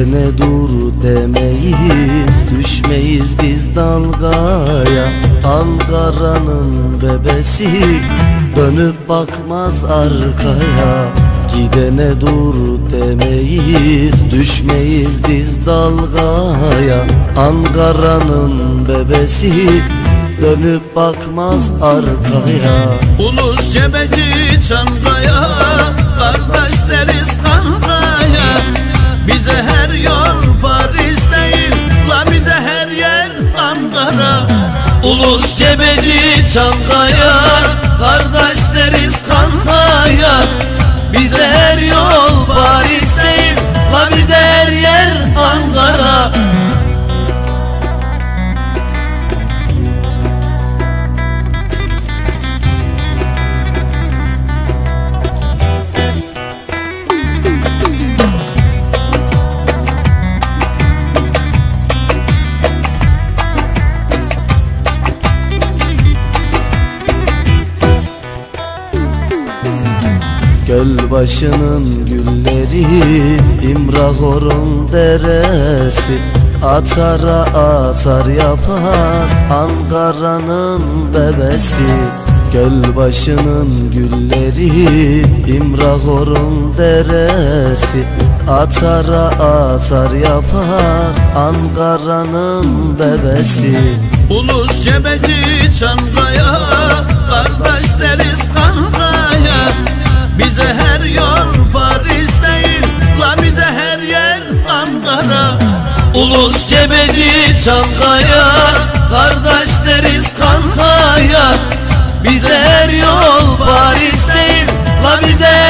Gidene dur demeyiz Düşmeyiz biz dalgaya. Ankara'nın bebesi Dönüp bakmaz arkaya. Gidene dur demeyiz Düşmeyiz biz dalgaya. Ankara'nın bebesi Dönüp bakmaz arkaya. Ulus cebeci Çankaya Kardeş deriz Ulus cebeci Çankaya Kardeş deriz kankaya. Bize her Göl başının gülleri İmrahor'un deresi. Atara atar yapar Ankara'nın bebesi. Göl başının gülleri İmrahor'un deresi. Atara atar yapar Ankara'nın bebesi. Ulus cebeci Çankaya Kardeş deriz Bize her yol Paris değil La bize her yer Ankara. Ulus cebeci Çankaya Kardeş deriz kankaya. Bize her yol Paris değil La bize